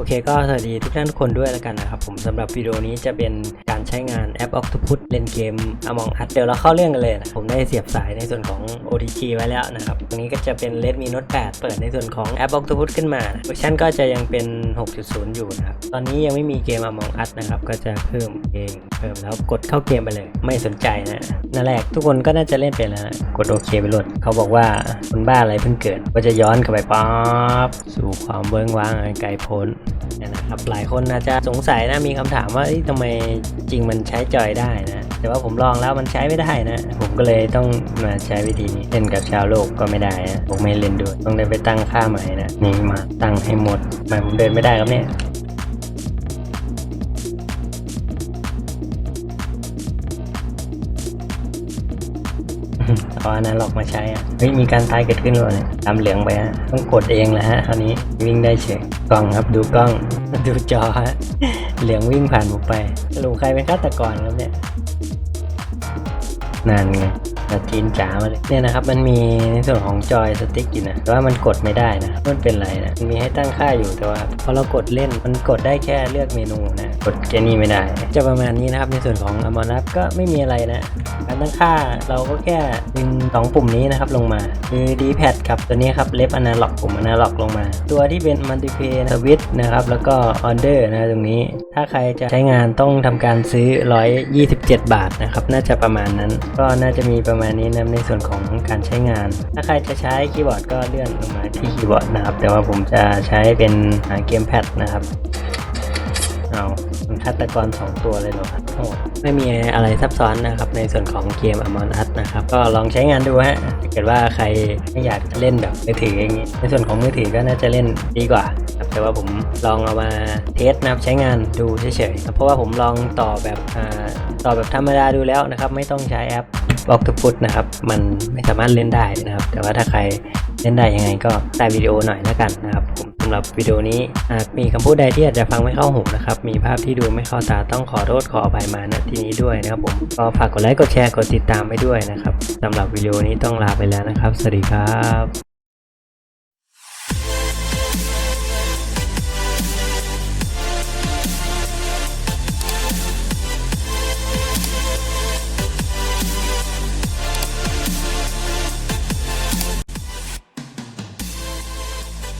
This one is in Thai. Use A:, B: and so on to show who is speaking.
A: โอเคก็สวัสดีทุกท่านทุกคนด้วยแล้วกันนะครับผมสำหรับวิดีโอนี้จะเป็นการใช้งานแอป Octopus เล่นเกม Among Us เดี๋ยวเราเข้าเรื่องกันเลยนะผมได้เสียบสายในส่วนของ OTG ไว้แล้วนะครับตรงนี้ก็จะเป็น Redmi Note 8 เปิดในส่วนของแอป Octopus ขึ้นมาเวอร์ชันก็จะยังเป็น 6.0 อยู่นะครับตอนนี้ยังไม่มีเกม Among Us นะครับก็จะเพิ่มเองเพิ่มแล้วกดเข้าเกมไปเลย ไม่สนใจนะนั่นแรกทุกคนก็น่าจะเล่นเป็นแล้วนะกดโอเคไปโหลดเขาบอกว่าคนบ้าอะไรเพิ่งเกิดก็จะย้อนกลับไปป๊าบสู่ความเบิ้งว้างอันไกลโพ้นนะครับหลายคนอาจจะสงสัยนะมีคำถามว่าเอ้ยทำไมจริงมันใช้จอยได้นะแต่ว่าผมลองแล้วมันใช้ไม่ได้นะ ผมก็เลยต้องมาใช้วิธีนี้เล่นกับชาวโลกก็ไม่ได้นะผมไม่เล่นด้วยต้องได้ไปตั้งค่าใหม่นะนี่มาตั้งให้หมดทำไมผมเดินไม่ได้ครับเนี่ย เอาอนนั้นหลอกมาใช้อะเฮ้ยมีการตายเกิดขึ้นเล้วเนี่ยตามเหลืองไปฮะต้องกดเองแหละฮะคราวนี้วิ่งได้เฉยกล้องครับดูกล้องดูจอฮะเหลืองวิ่งผ่านผมไปหลูใครเป็นฆาตกรครับเนี่ยนานไง นาจีนจ๋ามาเลยเนี่ยนะครับมันมีในส่วนของจอยสติ๊กอยู่นะแต่ว่ามันกดไม่ได้นะมันเป็นไรนะมันมีให้ตั้งค่าอยู่แต่ว่าพอเรากดเล่นมันกดได้แค่เลือกเมนูนะกดแค่นี้ไม่ได้ จะประมาณนี้นะครับในส่วนของ a m o n u s ก็ไม่มีอะไรนะการตั้งค่าเราก็แค่ดึงสองปุ่มนี้นะครับลงมาคือ d p a d กับตัวนี้ครับ left analog ปุ่ม analog ลงมา ตัวที่เป็น multiplay switch นะครับแล้วก็ order นะตรงนี้ ถ้าใครจะใช้งานต้องทำการซื้อ 127 บาทนะครับน่าจะประมาณนั้น ก็น่าจะมีประมาณนี้นะในส่วนของการใช้งาน ถ้าใครจะใช้คีย์บอร์ดก็เลื่อนลงมาที่คีย์บอร์ดนะครับ แต่ว่าผมจะใช้เป็นเกมแพดนะครับเอามันฆาตกร2 ตัวเลยเหรอครับโอ้ไม่มีอะไรซับซ้อนนะครับ ในส่วนของเกม Among Us นะครับ ก็ลองใช้งานดูฮะถ้าเกิดว่าใครไม่อยากเล่นแบบมือถืออย่างนี้ ในส่วนของมือถือก็น่าจะเล่นดีกว่าครับแต่ว่าผมลองเอามาเทสนะครับใช้งานดูเฉยๆเพราะว่าผมลองต่อแบบต่อแบบธรรมดาดูแล้วนะครับ ไม่ต้องใช้แอป Octopus นะครับ มันไม่สามารถเล่นได้นะครับ แต่ว่าถ้าใครเล่นได้ยังไงก็ใต้วิดีโอหน่อยแล้วกันนะครับผมสำหรับวิดีโอนี้หากมีคำพูดใดที่อาจจะฟังไม่เข้าหูนะครับ มีภาพที่ดูไม่เข้าตาต้องขอโทษขออภัยมาณที่นี้ด้วยนะครับผมก็ฝากกดไลค์กดแชร์กดติดตามไปด้วยนะครับสำหรับวิดีโอนี้ต้องลาไปแล้วนะครับ สวัสดีครับ